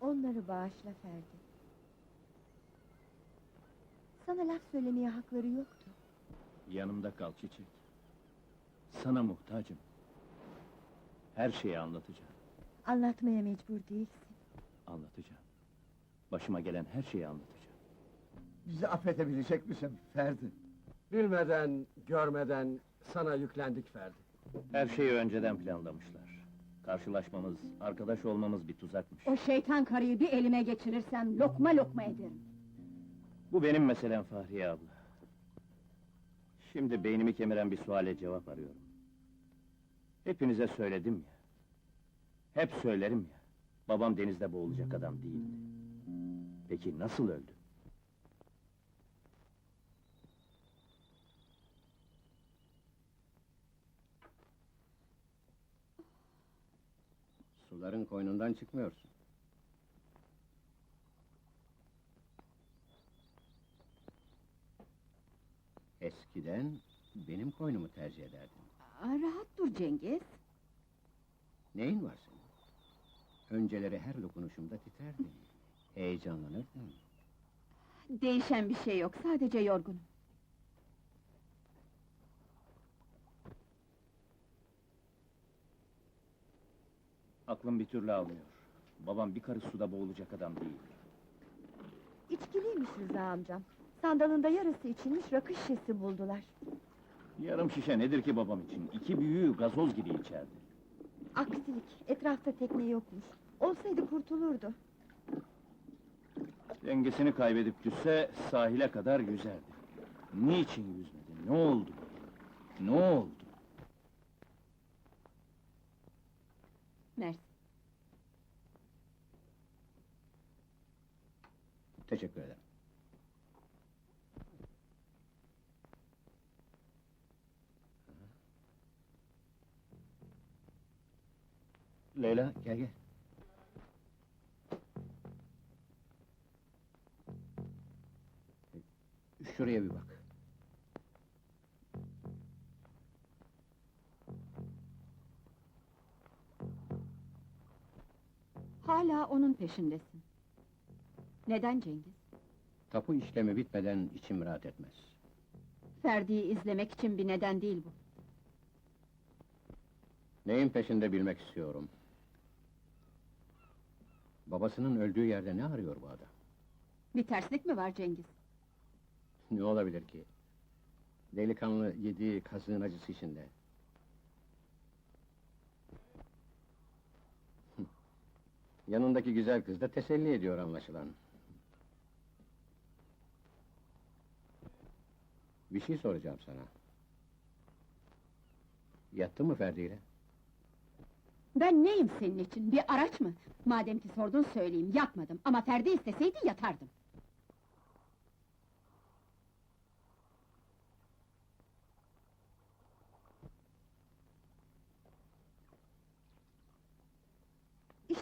Onları bağışla Ferdi. Sana laf söylemeye hakları yoktu. Yanımda kal çiçek. Sana muhtacım. Her şeyi anlatacağım. Anlatmaya mecbur değilsin. Anlatacağım. Başıma gelen her şeyi anlatacağım. Bizi affedebilecek misin Ferdi? Bilmeden, görmeden sana yüklendik Ferdi. Her şeyi önceden planlamışlar. Karşılaşmamız, arkadaş olmamız bir tuzakmış. O şeytan karıyı bir elime geçirirsem lokma lokma ederim. Bu benim meselem Fahriye abla. Şimdi beynimi kemiren bir suale cevap arıyorum. Hepinize söyledim ya. Hep söylerim ya. Babam denizde boğulacak adam değildi. Peki nasıl öldü? Suların koynundan çıkmıyorsun. Eskiden benim koynumu tercih ederdin. Aa, rahat dur Cengiz. Neyin var senin? Önceleri her dokunuşumda titrerdin. Heyecanlanırdın. Değişen bir şey yok, sadece yorgunum. Aklım bir türlü almıyor. Babam bir karış suda boğulacak adam değil. İçkiliymiş Rıza amcam. Sandalında yarısı içilmiş rakı şişesi buldular. Yarım şişe nedir ki babam için? İki büyüğü gazoz gibi içerdi. Aksilik, etrafta tekne yokmuş. Olsaydı kurtulurdu. Dengesini kaybedip düşse sahile kadar yüzerdi. Niçin yüzmedi? Ne oldu? Ne oldu? Mersi. Teşekkür ederim. Leyla, gel gel. Şuraya bir bak. Hala onun peşindesin. Neden Cengiz? Tapu işlemi bitmeden içim rahat etmez. Ferdi'yi izlemek için bir neden değil bu. Neyin peşinde bilmek istiyorum. Babasının öldüğü yerde ne arıyor bu adam? Bir terslik mi var Cengiz? Ne olabilir ki? Delikanlı yediği kazığın acısı içinde. Yanındaki güzel kız da teselli ediyor anlaşılan. Bir şey soracağım sana. Yattı mı Ferdi ile? Ben neyim senin için, bir araç mı? Madem ki sordun söyleyeyim, yatmadım. Ama Ferdi isteseydi yatardım.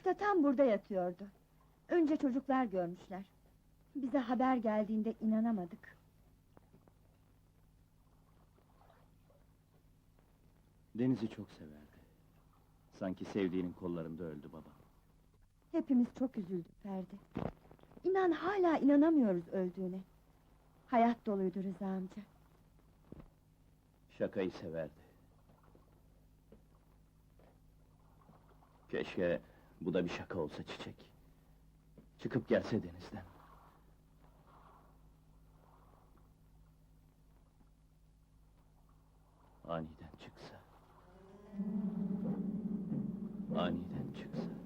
İşte tam burada yatıyordu. Önce çocuklar görmüşler. Bize haber geldiğinde inanamadık. Deniz'i çok severdi. Sanki sevdiğinin kollarında öldü babam. Hepimiz çok üzüldük Ferdi. İnan hala inanamıyoruz öldüğüne. Hayat doluydu Rıza amca. Şakayı severdi. Keşke bu da bir şaka olsa çiçek. Çıkıp gelse denizden. Aniden çıksa. Aniden çıksa.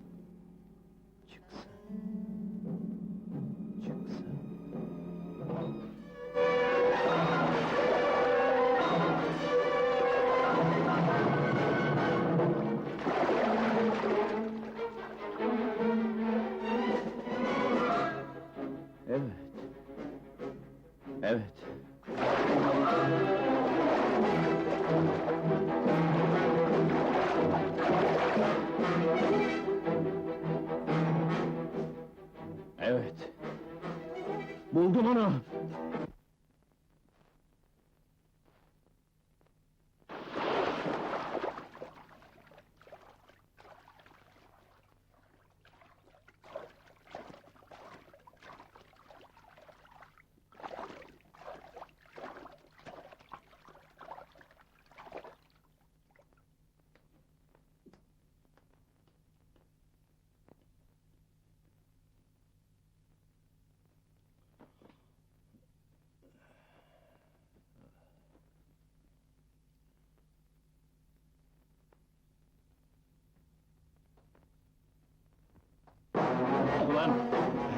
Evet. Buldum onu. kullanın.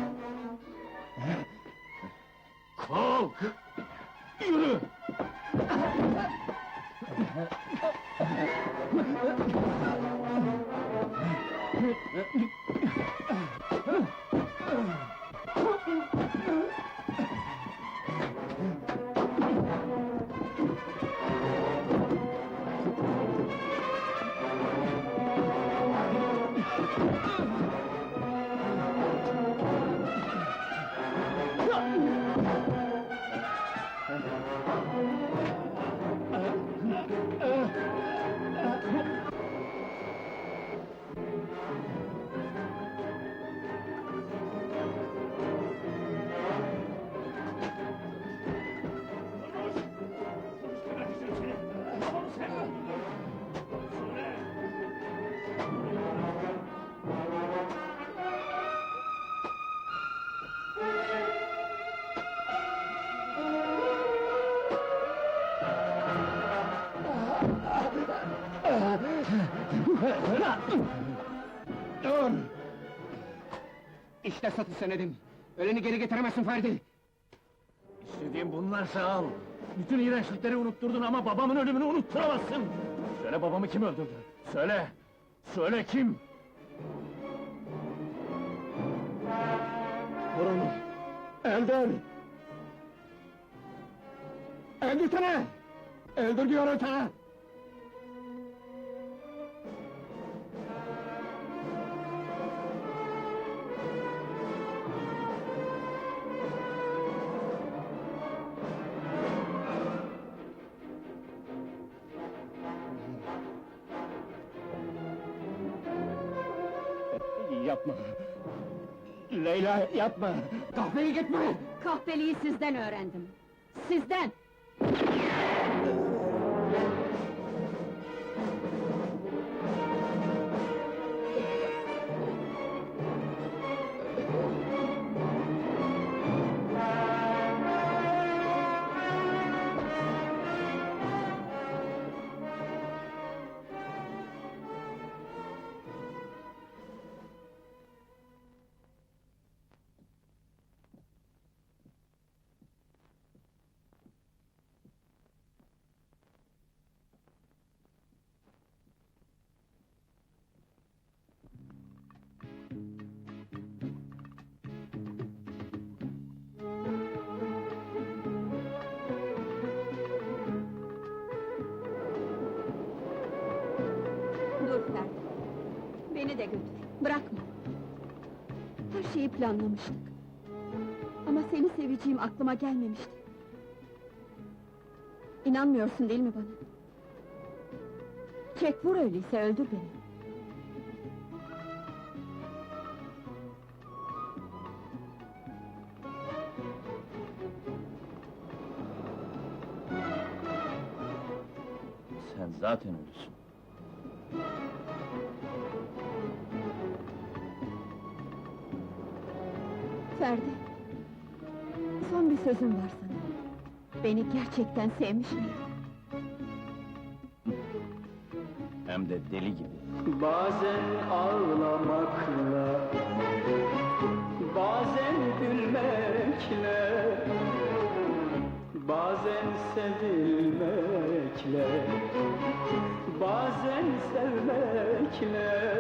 Dur! İşte satış senedim. Öleni geri getiremezsin Ferdi. İstediğin bunlarsa al. Bütün iğrençlikleri unutturdun ama babamın ölümünü unutturamazsın. Söyle babamı kim öldürdü? Söyle! Söyle kim? Vur onu! Öldür! Öldürsene! Öldür diyorum sana! Yapma! Leyla yapma! Kahveye gitme! Kahpeliği sizden öğrendim. Sizden! Ferdi. Beni de götür. Bırakma. Her şeyi planlamıştık. Ama seni seveceğim aklıma gelmemişti. İnanmıyorsun değil mi bana? Çek vur öyleyse öldür beni. Sen zaten ölüsün. Ferdi. Son bir sözüm var sana. Beni gerçekten sevmiş miydin? Hem de deli gibi. Bazen ağlamakla Bazen gülmekle Bazen sevilmekle Bazen sevmekle